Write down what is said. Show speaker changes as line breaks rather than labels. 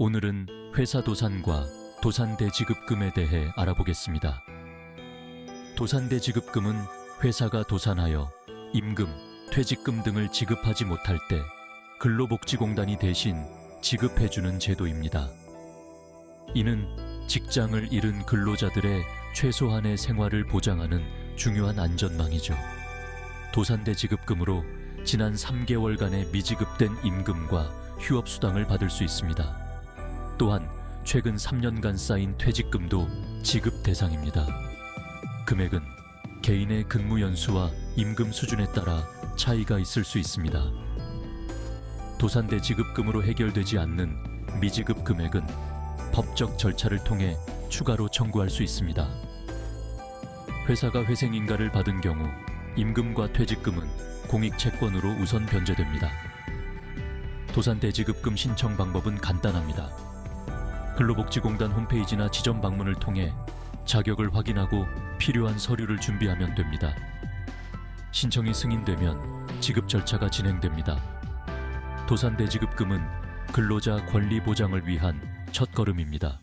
오늘은 회사 도산과 도산대 지급금에 대해 알아보겠습니다. 도산대 지급금은 회사가 도산하여 임금, 퇴직금 등을 지급하지 못할 때 근로복지공단이 대신 지급해주는 제도입니다. 이는 직장을 잃은 근로자들의 최소한의 생활을 보장하는 중요한 안전망이죠. 도산대 지급금으로 지난 3개월간의 미지급된 임금과 휴업수당을 받을 수 있습니다. 또한 최근 3년간 쌓인 퇴직금도 지급 대상입니다. 금액은 개인의 근무 연수와 임금 수준에 따라 차이가 있을 수 있습니다. 도산대 지급금으로 해결되지 않는 미지급 금액은 법적 절차를 통해 추가로 청구할 수 있습니다. 회사가 회생인가를 받은 경우 임금과 퇴직금은 공익채권으로 우선 변제됩니다. 도산대 지급금 신청 방법은 간단합니다. 근로복지공단 홈페이지나 지점 방문을 통해 자격을 확인하고 필요한 서류를 준비하면 됩니다. 신청이 승인되면 지급 절차가 진행됩니다. 도산대 지급금은 근로자 권리 보장을 위한 첫걸음입니다.